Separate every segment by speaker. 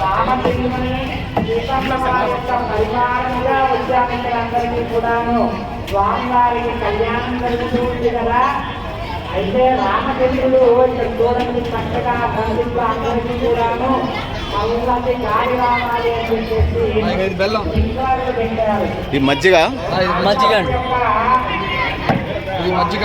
Speaker 1: రామచంద్రుని పరివారంగా అందరికీ కూడాను స్వామివారికి కళ్యాణం జరుగుతూ కదా అయితే రామచంద్రుడు ఇక్కడ చూడండి చక్కగా బంధువులు అందరికీ కూడాను మళ్ళీ కార్యక్రమాలు అని చెప్పేసి
Speaker 2: ఇది బెల్లం
Speaker 1: పెట్టారు
Speaker 3: ఈ మజ్జిగ
Speaker 2: ఇది మజ్జిగ అండి. ఇది మజ్జిగ.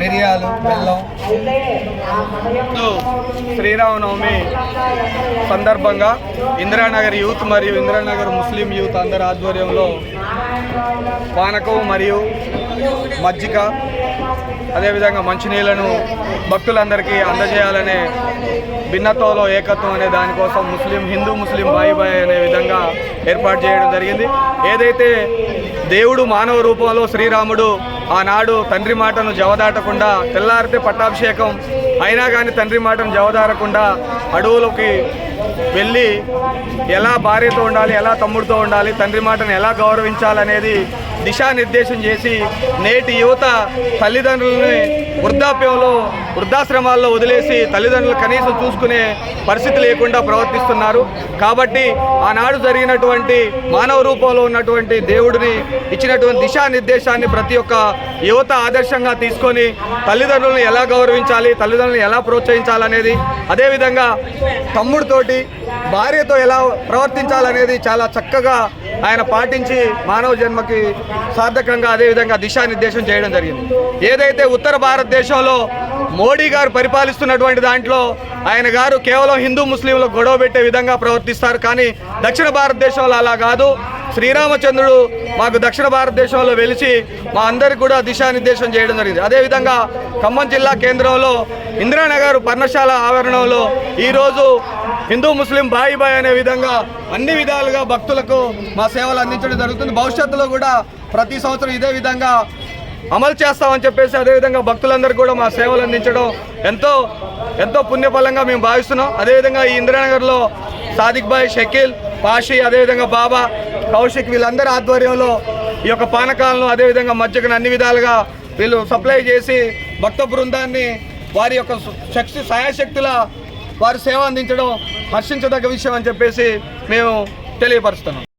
Speaker 2: మిరియాలు బెల్లం. శ్రీరామనవమి సందర్భంగా ఇందిరానగర్ యూత్ మరియు ఇందిరానగర్ ముస్లిం యూత్ అందరి ఆధ్వర్యంలో పానకం మరియు మజ్జిగ అదేవిధంగా మంచినీళ్ళను భక్తులందరికీ అందజేయాలనే భిన్నత్వంలో ఏకత్వం అనే దానికోసం ముస్లిం హిందూ ముస్లిం బాయి బాయ్ అనే విధంగా ఏర్పాటు చేయడం జరిగింది. ఏదైతే దేవుడు మానవ రూపంలో శ్రీరాముడు ఆనాడు తండ్రి మాటను జవదాటకుండా తెల్లారితే పట్టాభిషేకం అయినా కానీ తండ్రి మాటను జవదారకుండా అడవులకి వెళ్ళి ఎలా భార్యతో ఉండాలి ఎలా తమ్ముడితో ఉండాలి తండ్రి మాటను ఎలా గౌరవించాలనేది దిశానిర్దేశం చేసి నేటి యువత తల్లిదండ్రులని వృద్ధాప్యంలో వృద్ధాశ్రమాల్లో వదిలేసి తల్లిదండ్రులు కనీసం చూసుకునే పరిస్థితి లేకుండా ప్రవర్తిస్తున్నారు. కాబట్టి ఆనాడు జరిగినటువంటి మానవ రూపంలో ఉన్నటువంటి దేవుడిని ఇచ్చినటువంటి దిశానిర్దేశాన్ని ప్రతి ఒక్క యువత ఆదర్శంగా తీసుకొని తల్లిదండ్రులను ఎలా గౌరవించాలి తల్లిదండ్రులను ఎలా ప్రోత్సహించాలనేది అదేవిధంగా తమ్ముడితోటి భార్యతో ఎలా ప్రవర్తించాలనేది చాలా చక్కగా ఆయన పాటించి మానవ జన్మకి సార్థకంగా అదేవిధంగా దిశానిర్దేశం చేయడం జరిగింది. ఏదైతే ఉత్తర భారతదేశంలో మోడీ గారు పరిపాలిస్తున్నటువంటి దాంట్లో ఆయన గారు కేవలం హిందూ ముస్లింలకు గొడవ పెట్టే విధంగా ప్రవర్తిస్తారు కానీ దక్షిణ భారతదేశంలో అలా కాదు. శ్రీరామచంద్రుడు మాకు దక్షిణ భారతదేశంలో వెలిసి మా అందరికి కూడా దిశానిర్దేశం చేయడం జరిగింది. అదేవిధంగా ఖమ్మం జిల్లా కేంద్రంలో ఇందిరానగర్ పర్ణశాల ఆవరణంలో ఈరోజు హిందూ ముస్లిం బాయి బాయ్ అనే విధంగా అన్ని విధాలుగా భక్తులకు మా సేవలు అందించడం జరుగుతుంది. భవిష్యత్తులో కూడా ప్రతి సంవత్సరం ఇదే విధంగా అమలు చేస్తామని చెప్పేసి అదేవిధంగా భక్తులందరూ కూడా మా సేవలు అందించడం ఎంతో ఎంతో పుణ్యఫలంగా మేము భావిస్తున్నాం. అదేవిధంగా ఈ ఇందిరానగర్లో సాదిక్ భాయ్ షకీల్ పాషి అదేవిధంగా బాబా కౌశిక్ వీళ్ళందరి ఆధ్వర్యంలో ఈ యొక్క పానకాలను అదేవిధంగా మజ్జిగను అన్ని విధాలుగా వీళ్ళు సప్లై చేసి భక్త బృందాన్ని వారి యొక్క శక్తి సాయశక్తుల వారి సేవ అందించడం హర్షించదగ్గ విషయం అని చెప్పేసి మేము తెలియపరుస్తున్నాం.